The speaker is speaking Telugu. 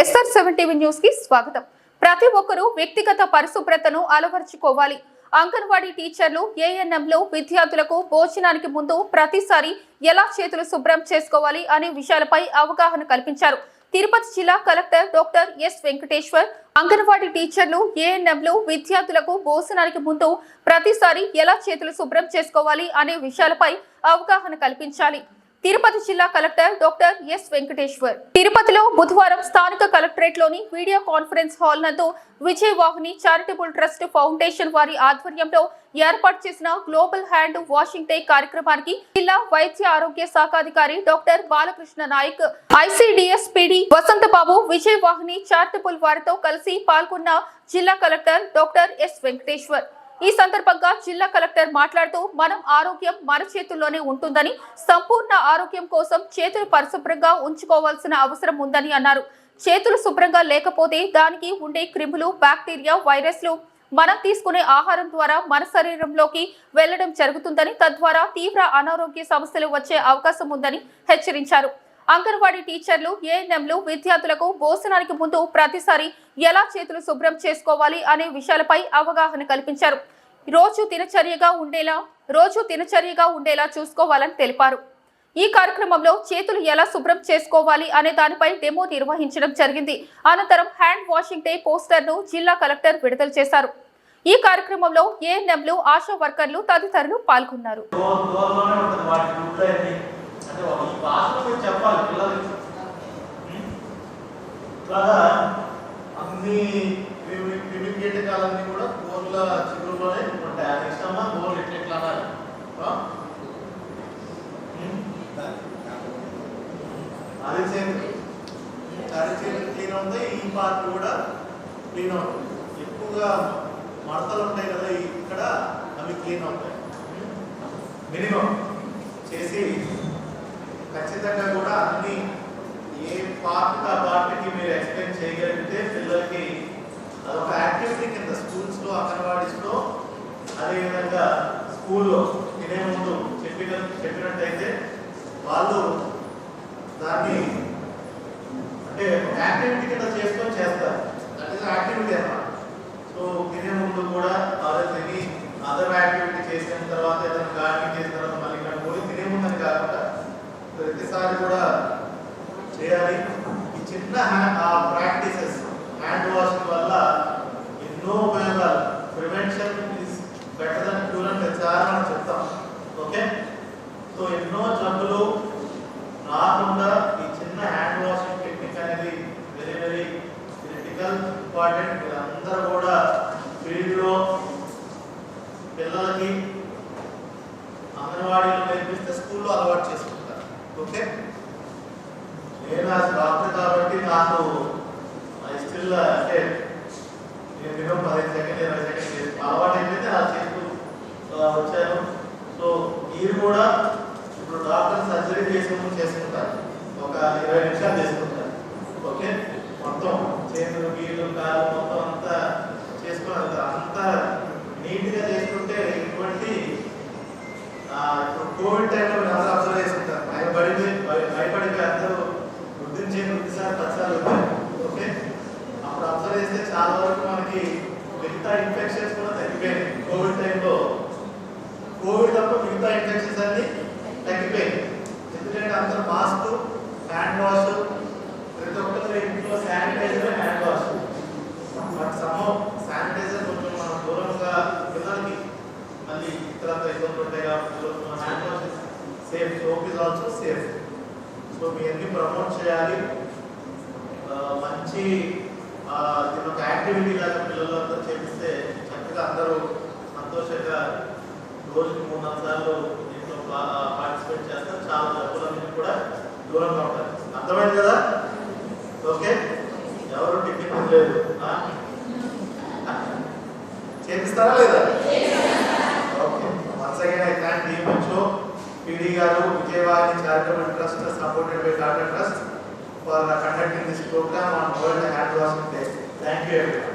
ఎస్ఆర్ సెవెన్ టీవీ న్యూస్కి స్వాగతం. ప్రతి ఒక్కరూ వ్యక్తిగత పరిశుభ్రతను అలవర్చుకోవాలి. అంగన్వాడీ టీచర్లు ఏఎన్ఎంలు విద్యార్థులకు భోజనానికి ముందు ప్రతిసారి ఎలా చేతులు శుభ్రం చేసుకోవాలి అనే విషయాలపై అవగాహన కల్పించారు. తిరుపతి జిల్లా collector doctor S Venkateshwar anganwadi టీచర్లు ఏఎన్ఎంలు విద్యార్థులకు భోజనానికి ముందు ప్రతిసారి ఎలా చేతులు శుభ్రం చేసుకోవాలి అనే విషయాలపై అవగాహన కల్పించాలి. తిరుపతి జిల్లా కలెక్టర్ డాక్టర్ ఎస్ వెంకటేశ్వర్. తిరుపతిలో బుధవారం స్థానిక కలెక్టరేట్లోని వీడియో కాన్ఫరెన్స్ హాల్ నందు విజయవాహిని చారిటబుల్ ట్రస్ట్ ఫౌండేషన్ వారి ఆధ్వర్యంలో ఏర్పాటు చేసిన గ్లోబల్ హ్యాండ్ వాషింగ్ డే కార్యక్రమానికి జిల్లా వైద్య ఆరోగ్య శాఖాధికారి doctor Balakrishna Nayak ICDS PD Vasanthababu Vijayavahini charitable వారితో కలిసి పాల్గొన్న జిల్లా కలెక్టర్ డాక్టర్ ఎస్ వెంకటేశ్వర్. ఈ సందర్భంగా జిల్లా కలెక్టర్ మాట్లాడుతూ మనం ఆరోగ్యం మన చేతుల్లోనే ఉంటుందని సంపూర్ణ ఆరోగ్యం కోసం చేతులు పరిశుభ్రంగా ఉంచుకోవాల్సిన అవసరం ఉందని అన్నారు. చేతులు శుభ్రంగా లేకపోతే దానికి ఉండే క్రిములు బ్యాక్టీరియా వైరస్లు మనం తీసుకునే ఆహారం ద్వారా మన శరీరంలోకి వెళ్ళడం జరుగుతుందని తద్వారా తీవ్ర అనారోగ్య సమస్యలు వచ్చే అవకాశం ఉందని హెచ్చరించారు. అంగన్వాడీ టీచర్లు ఏఎన్ఎంలు విద్యార్థులకు భోజనానికి ముందు ప్రతిసారి ఎలా చేతులు శుభ్రం చేసుకోవాలి అనే విషయాలపై అవగాహన కల్పించారు. రోజు దినచర్యగా ఉండేలా రోజు దినచర్యగా ఉండేలా చూసుకోవాలని తెలిపారు. ఈ కార్యక్రమంలో చేతులు ఎలా శుభ్రం చేసుకోవాలి అనే దానిపై డెమో నిర్వహించడం జరిగింది. అనంతరం హ్యాండ్ వాషింగ్ డే పోస్టర్ను జిల్లా కలెక్టర్ విడుదల చేశారు. ఈ కార్యక్రమంలో ఏఎన్ఎంలు ఆశా వర్కర్లు తదితరులు పాల్గొన్నారు. అంటే ఈ భాషలో మీరు చెప్పాలి పిల్లలకి ఉం? ఇట్లాగా అన్ని క్రిమి కీటకాలన్నీ కూడా కోర్ల చిగురులోనే ఉంటాయి అది ఇష్టమా గోర్లు ఇట్లా అన్నారు అనాలి అది చేతి అది చేతి క్లీన్ అవుతాయి ఈ పార్ట్ కూడా క్లీన్ అవుతుంది ఎక్కువగా మడతలు ఉంటాయి కదా ఇక్కడ అవి క్లీన్ అవుతాయి మినిమం చేసి ఖచ్చితంగా కూడా అన్ని ఏ పార్ట్ ఆ పార్ట్కి మీరు ఎక్స్ప్లెయిన్ చేయగలిగితే పిల్లలకి అదొక యాక్టివిటీ కింద స్కూల్స్లో అంగన్వాడీస్లో అదేవిధంగా స్కూల్లో తినే ముందు చెప్పిన చెప్పినట్టయితే వాళ్ళు దాన్ని అంటే యాక్టివిటీ కింద చేసుకొని చేస్తారు. దట్ ఈస్ యాక్టివిటీ అన్నమాట. సో తినే ముందు కూడా వాళ్ళు తిని అదర్ యాక్టివిటీ చేసిన తర్వాత ఏదైనా గార్డెనింగ్ చేసిన తర్వాత మళ్ళీ ఇక్కడ పోయి తినే ముందని కాకుండా ప్రతిసారి కూడా చేయాలి. ఈ చిన్న ఆ ప్రాక్టీసెస్ హ్యాండ్ వాషింగ్ వల్ల ఎన్నో ఉపయోగాలు. Prevention is better than cure అని ప్రచారం చెప్తాం. ఓకే? సో ఎన్నో జబ్బులు రాకుండా ఈ చిన్న హ్యాండ్ వాషింగ్ టెక్నిక్ అనేది వెరీ వెరీ క్రిటికల్ ఇంపార్టెంట్ మీరందరూ కూడా ఫీల్డ్లో పిల్లలకి అంగన్వాడీలో నేర్పిస్తే స్కూల్లో అలవాటు చేసుకుంటారు ఓకే. నేను ఆ డాక్టర్ కాబట్టి నాకు స్టిల్ అంటే నేను మినిమం పదిహేను సెకండ్ ఇరవై సెకండ్ అలవాటు అయిపోయింది ఆ చేస్తూ వచ్చాను. సో మీరు కూడా ఇప్పుడు డాక్టర్ సర్జరీ చేసుకుని చేసుకుంటారు. ఒక ఇరవై నిమిషాలు చేసుకుంటారు. ఓకే? మొత్తం చేతులు గీలు కాలు మొత్తం అంతా చేసుకుని వెళ్తారు అంతా నీట్గా చేసుకుంటే ఇటువంటి ఆ, ఇప్పుడు కోవిడ్ టైంలో మీరు అందరూ అబ్జర్వ్ చేసుకుంటారు భయపడి భయ- భయపడిపోయి అందరూ వృద్ధించే వృద్ధిసారి పచ్చాలు ఉంటాయి ఓకే అప్పుడు అబ్జర్వ్ చేస్తే చాలా వరకు మనకి మిగతా ఇన్ఫెక్షన్స్ కూడా తగ్గిపోయాయి. కోవిడ్ టైంలో కోవిడ్ తప్ప మిగతా ఇన్ఫెక్షన్స్ అన్ని తగ్గిపోయాయి. ఎందుకంటే అందరూ మాస్క్ హ్యాండ్ వాష్ ప్రతి ఒక్కరి ఇంట్లో sanitiser hand wash but some sanitiser కొంచెం మనం దూరంగా పిల్లలకి మళ్ళీ ఇతరత్ర ఇబ్బందులు ఉంటాయి కాబట్టి hand wash safe soap is also safe so మీ అన్ని ప్రమోట్ చేయాలి. మంచి దీని ఒక యాక్టివిటీ లాగా పిల్లలంతా చేపిస్తే చక్కగా అందరూ సంతోషంగా రోజుకి మూడు నాలుగు సార్లు దీంట్లో పార్టిసిపేట్ చేస్తారు. చాలా జబ్బులన్నీ కూడా దూరంగా ఉంటారు. అర్థమైంది కదా? ఓకే? ఎవరు టికెట్ లేదు చేపిస్తారా లేదా? Okay. Once again I thank గారు Vijayawada charitable trust supported by Tata trust for conducting this program on World Hand Washing Day. Thank you everyone.